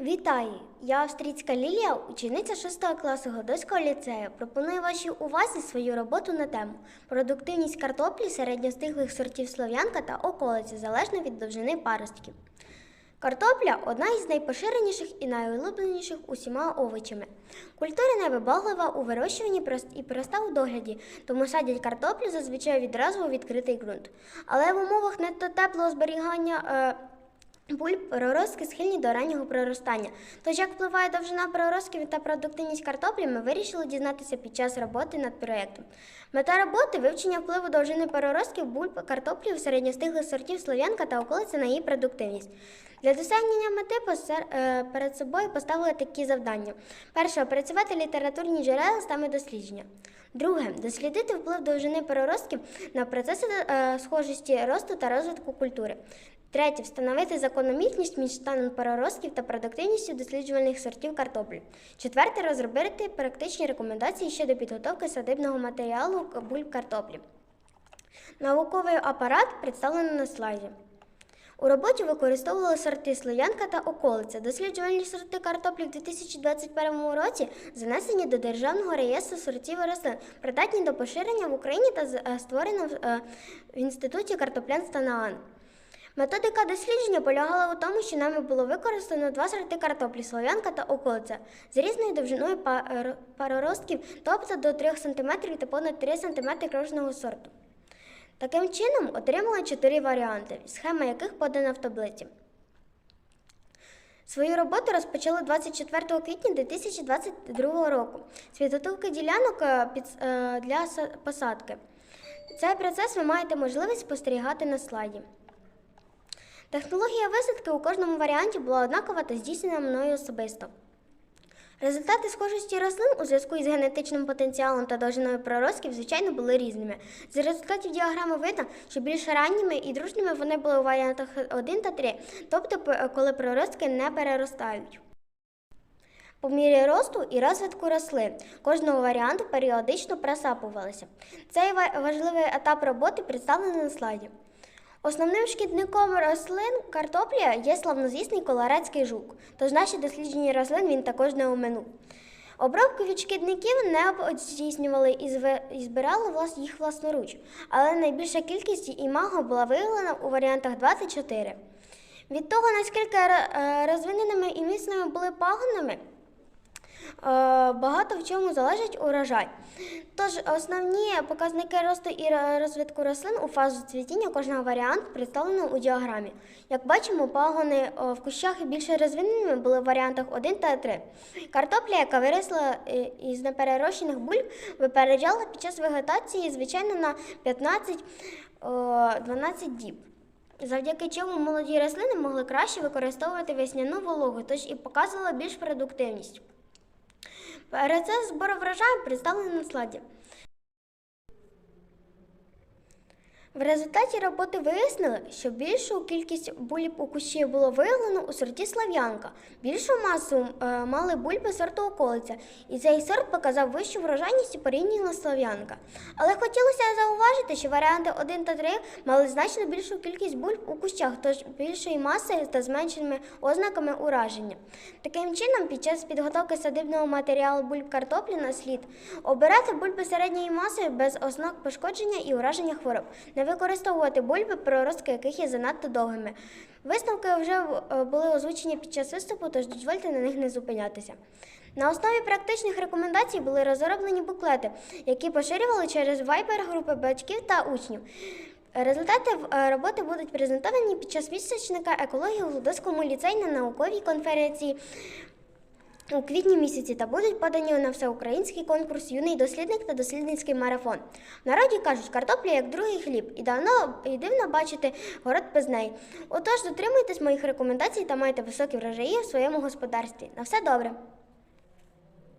Вітаю! Я австрійська Лілія, учениця 6 класу Годоського ліцею. Пропоную вашій увазі свою роботу на тему продуктивність картоплі середньостиглих сортів слов'янка та околиці залежно від довжини паростків. Картопля одна із найпоширеніших і найулюбленіших усіма овочами. Культура невибаглива у вирощуванні і проста у догляді, тому садять картоплю зазвичай відразу у відкритий ґрунт. Але в умовах надто теплого зберігання. Е, Бульб проростки схильні до раннього проростання. Тож, як впливає довжина проростків та продуктивність картоплі, ми вирішили дізнатися під час роботи над проєктом. Мета роботи вивчення впливу довжини проростків бульб картоплі в середньостиглих сортів слов'янка та околиця на її продуктивність. Для досягнення мети е, перед собою поставили такі завдання: перше опрацювати літературні джерела саме дослідження. Друге дослідити вплив довжини переростків на процеси е, схожості росту та розвитку культури. Третє встановити закономірність між станом переростків та продуктивністю досліджувальних сортів картоплі. Четверте розробити практичні рекомендації щодо підготовки садибного матеріалу бульб картоплі. Науковий апарат представлено на слайді. У роботі використовували сорти Слов'янка та околиця. Досліджувальні сорти картоплі в 2021 році занесені до Державного реєстру сортів рослин, придатні до поширення в Україні та е, створено е, в Інституті картоплянства НААН. Методика дослідження полягала у тому, що нами було використано два сорти картоплі Слов'янка та околиця з різною довжиною пар- пароростків, тобто до 3 см та понад 3 см кожного сорту. Таким чином отримали чотири варіанти, схема яких подана в таблиці. Свою роботу розпочали 24 квітня 2022 року з підготовки ділянок е, е, для посадки. Цей процес ви маєте можливість спостерігати на слайді. Технологія висадки у кожному варіанті була однакова та здійснена мною особисто. Результати схожості рослин у зв'язку із генетичним потенціалом та довжиною проростків, звичайно, були різними. З результатів діаграми видно, що більш ранніми і дружніми вони були у варіантах 1 та 3, тобто коли проростки не переростають. По мірі росту і розвитку рослин кожного варіанту періодично просапувалися. Цей важливий етап роботи представлений на слайді. Основним шкідником рослин картопля є славнозвісний колорадський жук, тож наші дослідження рослин він також не оминув. Обробку від шкідників не здійснювали і збирали їх власноруч, але найбільша кількість імаго була виявлена у варіантах 24. Від того, наскільки е, розвиненими і міцними були пагонами, Багато в чому залежить урожай. Тож основні показники росту і розвитку рослин у фазу цвітіння кожного варіант представлено у діаграмі. Як бачимо, пагони в кущах більше розвиненими були в варіантах 1 та 3. Картопля, яка виросла е, із неперерощених бульб, випереджала під час вегетації, звичайно, на 15-12 діб. Завдяки чому молоді рослини могли краще використовувати весняну вологу, тож і показували більш продуктивність. Процес збору врожаю представлений на слайді. В результаті роботи вияснили, що більшу кількість бульб у кущі було виявлено у сорті слав'янка. Більшу масу е, мали бульби сорту околиця, і цей сорт показав вищу врожайність порівняно слав'янка. Але хотілося зауважити, що варіанти 1 та 3 мали значно більшу кількість бульб у кущах, тож більшої маси та зменшеними ознаками ураження. Таким чином, під час підготовки садибного матеріалу бульб картоплі на слід обирати бульби середньої маси без ознак пошкодження і ураження хвороб, використовувати бульби, проростки яких є занадто довгими. Висновки вже е, були озвучені під час виступу, тож дозвольте на них не зупинятися. На основі практичних рекомендацій були розроблені буклети, які поширювали через Viber групи батьків та учнів. Результати е, роботи будуть презентовані під час місячника екології у Глудоському ліцеї на науковій конференції у квітні місяці та будуть подані на всеукраїнський конкурс Юний дослідник та дослідницький марафон. В народі кажуть, картопля як другий хліб, і давно і дивно бачити город без неї. Отож, дотримуйтесь моїх рекомендацій та майте високі врожаї в своєму господарстві. На все добре.